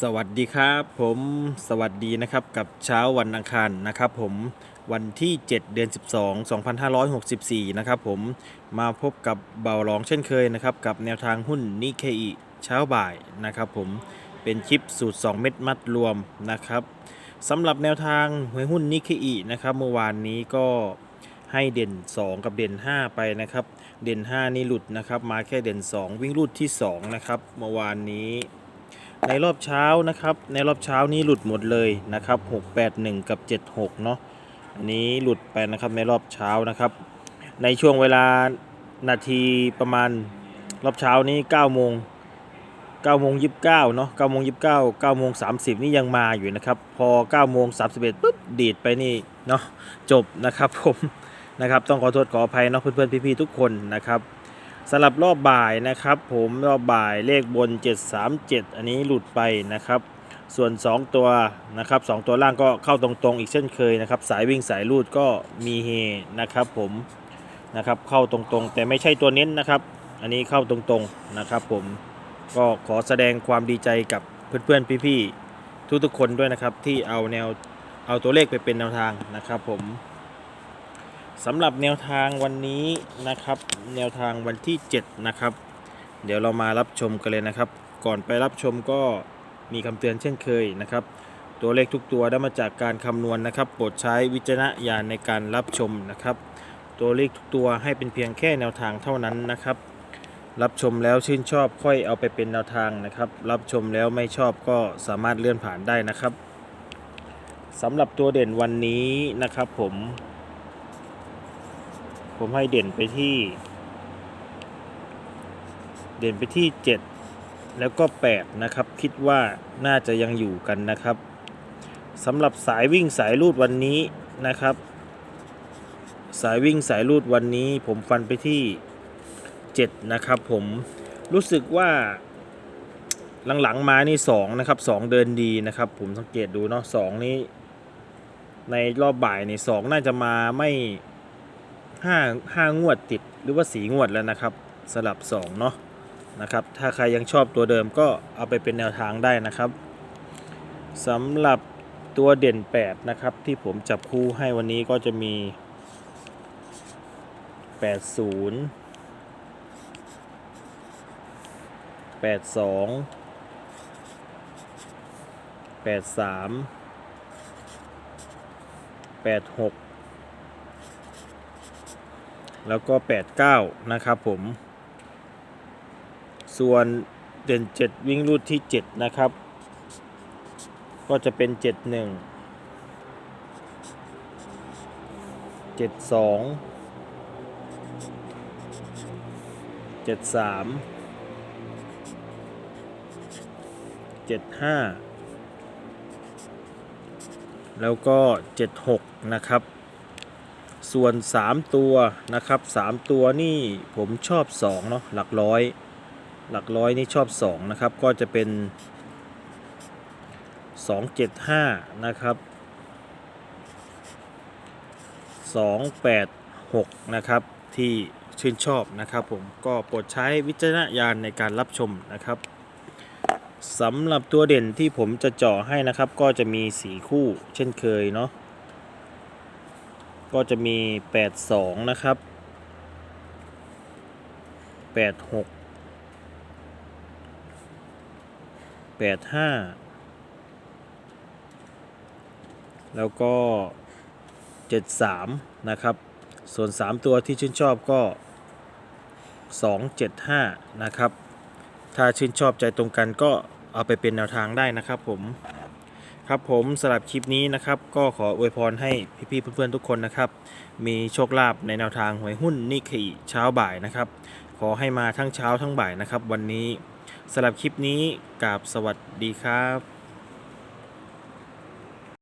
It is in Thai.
สวัสดีครับผมสวัสดีนะครับกับเช้าวันอังคารนะครับผมวันที่ 7 เดือน 12 2564 นะครับผมมาพบกับเบาหลองเช่นเคยนะครับกับแนวทางหุ้นนิเคอิเช้าบ่ายนะครับผมเป็นคลิปสูตร 2 เม็ดมัดรวมนะครับสำหรับแนวทางหวยหุ้นนิเคอินะครับเมื่อวานนี้ก็ให้เด่น 2 กับเด่น 5 ไปนะครับ เด่น 5 นี่หลุดนะครับ มาแค่เด่น 2 วิ่งรูดที่ 2 นะครับเมื่อวานนี้ ในรอบเช้านะครับ ในรอบเช้านี้หลุดหมดเลยนะครับ 681 กับ 76 เนาะอันนี้หลุดไปนะครับในรอบเช้านะครับ ในช่วงเวลานาทีประมาณรอบเช้านี้9โมง9โมง29เนาะ9โมง29 9โมง30 นี่ยังมาอยู่นะครับ พอ9โมง31ปุ๊บดีดไปนี่เนาะจบนะครับผมนะครับ ต้องขอโทษขออภัยเนาะเพื่อนๆพี่ๆทุกคนนะครับ สลับรอบบ่ายนะครับ ผมรอบบ่ายเลขบน 737 อันนี้หลุดไปนะครับ ส่วน 2 ตัวนะครับ2ตัวล่างก็เข้าตรงๆ อีกเช่นเคยนะครับ สายวิ่งสายลูดก็มีเฮนะครับ ผมนะครับเข้าตรงๆ แต่ไม่ใช่ตัวเน้นนะครับ อันนี้เข้าตรงๆนะครับ ผมก็ขอแสดงความดีใจกับเพื่อนๆพี่ๆทุกๆคนด้วยนะครับที่เอาแนวเอาตัวเลขไปเป็นแนวทางนะครับ ผม สำหรับแนวทางวันนี้นะครับ แนวทางวันที่ 7 นะครับ เดี๋ยวเรามารับชมกันเลยนะครับ ก่อนไปรับชมก็มีคำเตือนเช่นเคยนะครับ ตัวเลขทุกตัวได้มาจากการคำนวณนะครับ โปรดใช้วิจารณญาณในการรับชมนะครับ ตัวเลขทุกตัวให้เป็นเพียงแค่แนวทางเท่านั้นนะครับ รับชมแล้วชื่นชอบค่อยเอาไปเป็นแนวทางนะครับ รับชมแล้วไม่ชอบก็สามารถเลื่อนผ่านได้นะครับสำหรับตัวเด่นวันนี้นะครับผม ผมให้เด่นไปที่ เด่นไปที่ 7 แล้วก็ 8 นะครับ คิดว่าน่าจะยังอยู่กันนะครับสำหรับสายวิ่งสายลูดวันนี้นะครับ สายวิ่งสายลูดวันนี้ ผมฟันไปที่ 7 นะครับ ผมรู้สึกว่าหลังๆมานี่2นะครับ2 เดินดีนะครับ ผมสังเกตดูเนาะ2นี้ ในรอบบ่ายนี่2น่าจะมาไม่ ห้าห้างวดติดหรือว่าสีงวดแล้วนะครับสลับ 2 เนาะนะครับถ้าใครยังชอบตัวเดิมก็เอาไปเป็นแนวทางได้นะครับสำหรับตัวเด่น 8 นะครับ ที่ผมจับคู่ให้วันนี้ก็จะมี 80 82 83 86 แล้วก็ 89 นะครับผม ส่วนเด่น 7 วิ่งรูดที่ 7 นะครับ ก็จะเป็น 71 72 73 75 แล้วก็ 76 นะครับ ส่วน 3 ตัวนะครับ 3 ตัวนี่ผมชอบ2เนาะหลักร้อย หลักร้อยนี่ชอบ 2 นะครับ ก็จะเป็น 275 นะครับ 286 นะครับที่ชื่นชอบนะครับผมก็โปรดใช้วิจารณญาณในการรับชมนะครับสำหรับตัวเด่นที่ผมจะเจาะให้นะครับ ก็จะมี 4 คู่เช่นเคยเนาะ ก็จะมี 82 นะครับ 86 85 แล้วก็ 73 นะครับ ส่วน 3 ตัวที่ชื่นชอบก็ 275 นะครับ ถ้าชื่นชอบใจตรงกันก็เอาไปเป็นแนวทางได้นะครับผม ครับผมสำหรับคลิปนี้นะครับ ก็ขออวยพรให้พี่ๆเพื่อนๆทุกคนนะครับ มีโชคลาภในแนวทางหวยหุ้นนิเคอิเช้าบ่ายนะครับ ขอให้มาทั้งเช้าทั้งบ่ายนะครับ วันนี้สำหรับคลิปนี้กราบสวัสดีครับ